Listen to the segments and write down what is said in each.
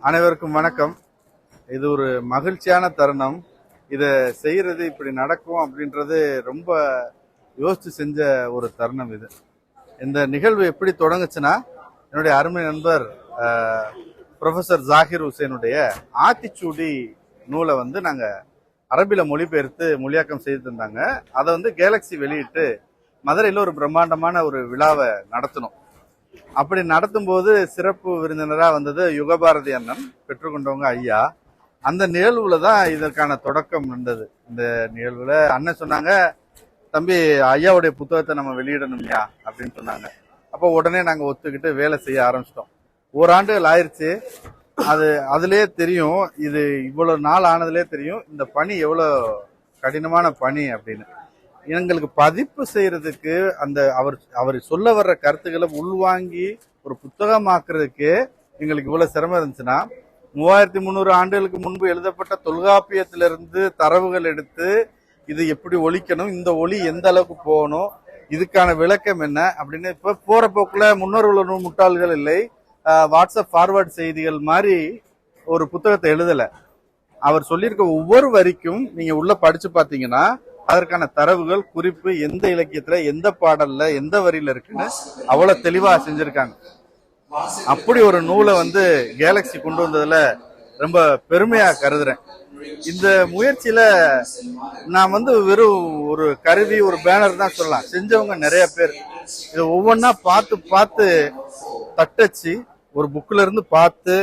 அனைவருக்கும் வணக்கம். இது ஒரு மகிழ்ச்சியான தருணம். இதை செய்யறது இப்படி நடக்கும் அப்படின்றது ரொம்ப யோசிச்சு செஞ்ச ஒரு தருணம் இது. இந்த நிகழ்வு எப்படி தொடங்குச்சுன்னா என்னுடைய அருமை நண்பர் ஆஹ், ப்ரொஃபசர் ஜாகிர் ஹுசேனுடைய ஆத்திச்சூடி நூலை வந்து நாங்கள் அரபியில் மொழிபெயர்த்து மொழியாக்கம் செய்து தந்தாங்க அதை வந்து கேலக்ஸி வெளியிட்டு மதுரையில் ஒரு பிரம்மாண்டமான ஒரு விழாவை நடத்தினோம் அப்படி நடத்தும்போது சிறப்பு விருந்தினராக வந்தது யுகபாரதி அண்ணன் பெற்றுக்கொண்டவங்க ஐயா. அந்த நிகழ்வுல தான் இதற்கான தொடக்கம் இருந்தது இந்த நிகழ்வுல அண்ணன் சொன்னாங்க தம்பி ஐயாவுடைய புத்தகத்தை நம்ம வெளியிடணும் இல்லையா அப்படின்னு சொன்னாங்க. அப்போ உடனே நாங்கள் ஒத்துக்கிட்டு வேலை செய்ய ஆரம்பிச்சிட்டோம். ஓராண்டுகள் ஆயிடுச்சு அது அதுலேயே தெரியும் இது இவ்வளோ நாள் ஆனதுலேயே தெரியும் இந்த பணி எவ்வளோ கடினமான பணி அப்படின்னு. எங்களுக்கு பதிப்பு செய்யறதுக்கு அந்த அவர் அவர் சொல்ல வர்ற கருத்துக்களை உள்வாங்கி ஒரு புத்தகமாக்குறதுக்கு எங்களுக்கு இவ்வளவு சிரமம் இருந்துச்சுன்னா மூவாயிரத்தி முந்நூறு ஆண்டுகளுக்கு முன்பு எழுதப்பட்ட தொல்காப்பியத்திலிருந்து தரவுகள் எடுத்து இது எப்படி ஒழிக்கணும் இந்த ஒளி எந்த அளவுக்கு போகணும் இதுக்கான விளக்கம் என்ன அப்படின்னு இப்ப போற போக்குல முன்னோர்கள் முட்டாள்கள் இல்லை. வாட்ஸ்அப் ஃபார்வர்டு செய்திகள் மாதிரி ஒரு புத்தகத்தை எழுதலை. அவர் சொல்லியிருக்க ஒவ்வொரு வரிக்கும் நீங்க உள்ள படிச்சு பாத்தீங்கன்னா அதற்கான தரவுகள் குறிப்பு எந்த இலக்கியத்துல எந்த பாடல்ல எந்த வரியில இருக்குன்னு அவ்வளவு தெளிவா செஞ்சிருக்காங்க. அப்படி ஒரு நூலை வந்து கேலக்ஸி கொண்டு வந்ததுல ரொம்ப பெருமையா கருதுறேன். இந்த முயற்சியில நான் வந்து வெறும் ஒரு கருவி ஒரு பேனர் தான் சொல்லலாம். செஞ்சவங்க நிறைய பேர். இதை ஒவ்வொன்றா பார்த்து பார்த்து தட்டச்சு ஒரு புக்ல இருந்து பார்த்து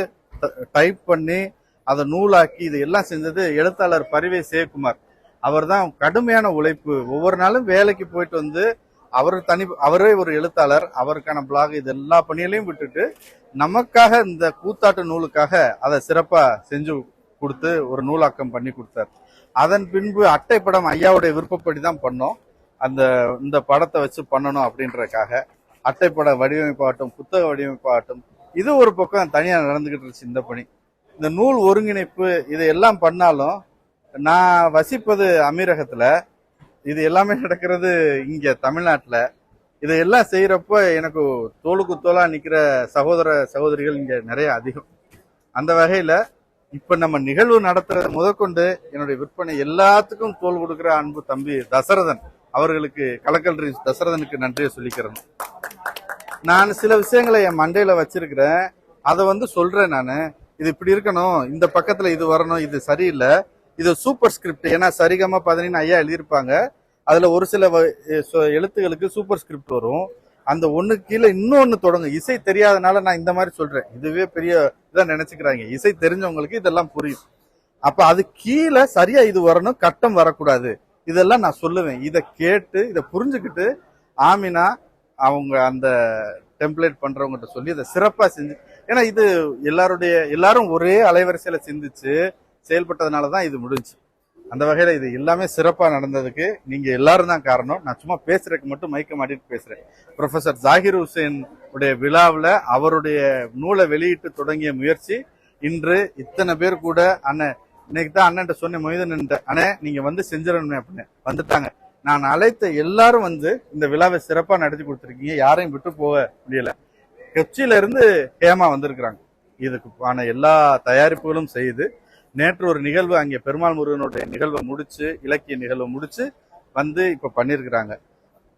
டைப் பண்ணி அதை நூலாக்கி இது எல்லாம் செஞ்சது எழுத்தாளர் பரிவே சிவகுமார் அவர் தான் கடுமையான உழைப்பு. ஒவ்வொரு நாளும் வேலைக்கு போயிட்டு வந்து அவர் தனி அவரே ஒரு எழுத்தாளர் அவருக்கான பிளாக் இது எல்லா பணிகளையும் விட்டுட்டு நமக்காக இந்த கூத்தாட்டு நூலுக்காக அதை சிறப்பாக செஞ்சு கொடுத்து ஒரு நூலாக்கம் பண்ணி கொடுத்தார். அதன் பின்பு அட்டை படம் ஐயாவுடைய விருப்பப்படி தான் பண்ணோம். அந்த இந்த படத்தை வச்சு பண்ணணும் அப்படின்றக்காக அட்டைப்பட வடிவமைப்பாகட்டும் புத்தக வடிவமைப்பாகட்டும் இது ஒரு பக்கம் தனியாக நடந்துகிட்டு இருந்துச்சு இந்த பணி. இந்த நூல் ஒருங்கிணைப்பு இதை எல்லாம் பண்ணாலும் நான் வசிப்பது அமீரகத்துல. இது எல்லாமே நடக்கிறது இங்க தமிழ்நாட்டுல. இதையெல்லாம் செய்யறப்ப எனக்கு தோளுக்கு தோளா நிக்கிற சகோதர சகோதரிகள் இங்க நிறைய அதிகம். அந்த வகையில இப்ப நம்ம நிகழ்வு நடத்துறது முதற்கொண்டு என்னுடைய விற்பனை எல்லாத்துக்கும் தோல் கொடுக்கிற அன்பு தம்பி தசரதன் அவர்களுக்கு கலக்கல்றி தசரதனுக்கு நன்றியை சொல்லிக்கிறேன். நான் சில விஷயங்களை என் மண்டையில வச்சிருக்கிறேன். அதை வந்து சொல்றேன் நான். இது இப்படி இருக்கணும் இந்த பக்கத்துல இது வரணும் இது சரியில்லை. இது சூப்பர் ஸ்கிரிப்ட் ஏன்னா சரிகமா பதினின்னு ஐயா எழுதியிருப்பாங்க. அதுல ஒரு சில எழுத்துகளுக்கு சூப்பர் ஸ்கிரிப்ட் வரும். அந்த ஒண்ணு கீழே இன்னொன்னு தொடங்கும் இசை தெரியாதனால நான் இந்த மாதிரி சொல்றேன். இதுவே பெரிய இதாக நினைச்சுக்கிறாங்க. இசை தெரிஞ்சவங்களுக்கு இதெல்லாம் புரியும். அப்ப அது கீழே சரியா இது வரணும் கட்டம் வரக்கூடாது. இதெல்லாம் நான் சொல்லுவேன். இதை கேட்டு இதை புரிஞ்சுக்கிட்டு ஆமினா அவங்க அந்த டெம்ப்ளேட் பண்றவங்ககிட்ட சொல்லி இதை சிறப்பா செஞ்சு ஏன்னா இது எல்லாருடைய எல்லாரும் ஒரே அலைவரிசையில சிந்திச்சு செயல்பட்டதுனால தான் இது முடிஞ்சு. அந்த வகையில் இது எல்லாமே சிறப்பாக நடந்ததுக்கு நீங்கள் எல்லாரும் தான் காரணம். நான் சும்மா பேசுறதுக்கு மட்டும் மயக்க மாட்டிட்டு பேசுகிறேன் ப்ரொஃபசர் ஜாகிர் ஹுசேன் உடைய விழாவில் அவருடைய நூலை வெளியிட்டு தொடங்கிய முயற்சி இன்று இத்தனை பேர் கூட அண்ணன் இன்னைக்கு தான் அண்ணன் சொன்னேன் மொய்தன் அண்ணே நீங்கள் வந்து செஞ்சிடணுமே அப்படின்னு. வந்துட்டாங்க. நான் அழைத்த எல்லாரும் வந்து இந்த விழாவை சிறப்பாக நடத்தி கொடுத்துருக்கீங்க. யாரையும் விட்டு போக முடியலை. கொச்சியில இருந்து ஹேமா வந்திருக்கிறாங்க. இதுக்கு ஆன எல்லா தயாரிப்புகளும் செய்து நேற்று ஒரு நிகழ்வு அங்கே பெருமாள் முருகனுடைய நிகழ்வை முடிச்சு இலக்கிய நிகழ்வை முடிச்சு வந்து இப்ப பண்ணியிருக்கிறாங்க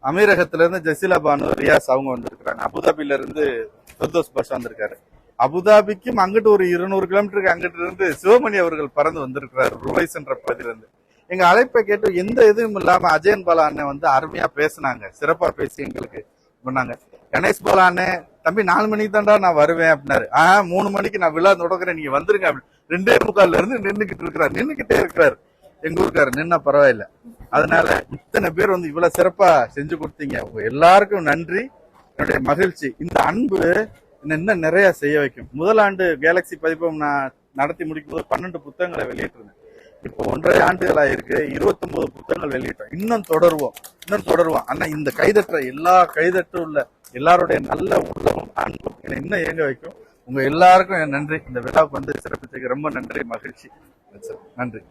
அமீரகத்துல ஜசிலா ஜெசிலா பானு ரியாஸ் அவங்க வந்திருக்கிறாங்க. அபுதாபில இருந்து ஃபெர்தோஸ் பஷ் வந்திருக்காரு. அபுதாபிக்கும் அங்கிட்டு ஒரு இருநூறு கிலோமீட்டருக்கு அங்கிட்டு இருந்து சிவமணி அவர்கள் பறந்து வந்திருக்கிறார் ருவைஸ் என்ற பகுதியிலிருந்து. எங்க அழைப்பை கேட்டு எந்த இதுவும் இல்லாம அஜயன் பாலா அண்ணன் வந்து அருமையா பேசுனாங்க. சிறப்பா பேசி எங்களுக்கு பண்ணாங்க கணேஷ் பாலா அண்ணன் தம்பி நாலு மணிக்கு தான்டா நான் வருவேன் அப்படின்னாரு. ஆஹ் மூணு மணிக்கு நான் விழா தொடக்கிறேன் நீங்க வந்துருங்க அப்படின்னு. ரெண்டே முக்கால்ல இருந்து நின்றுகிட்டு இருக்கிறார். நின்றுகிட்டே இருக்கிறார். எங்க ஊருக்காரு நின்னா பரவாயில்ல. அதனால இத்தனை பேர் வந்து இவ்வளவு சிறப்பா செஞ்சு கொடுத்தீங்க. உங்க எல்லாருக்கும் நன்றி. என்னுடைய மகிழ்ச்சி. இந்த அன்பு என்னை இன்னும் நிறைய செய்ய வைக்கும். முதலாண்டு கேலக்சி பதிப்பம் நான் நடத்தி முடிக்கும் போது பன்னெண்டு புத்தகங்களை வெளியிட்டிருந்தேன். இப்போ ஒன்றரை ஆண்டுகள் ஆயிருக்கு இருபத்தொன்பது புத்தகங்கள் வெளியிட்டோம். இன்னும் தொடருவோம். இன்னும் தொடருவோம். ஆனா இந்த கைதற்ற எல்லா கைதட்டு உள்ள எல்லாருடைய நல்ல உள்ளமும் அன்பும் என்னை இன்னும் இயங்க வைக்கும். உங்க எல்லாருக்கும் என் நன்றி. இந்த விழாவுக்கு வந்து சிறப்பிச்சதுக்கு ரொம்ப நன்றி மகிழ்ச்சி. நன்றி.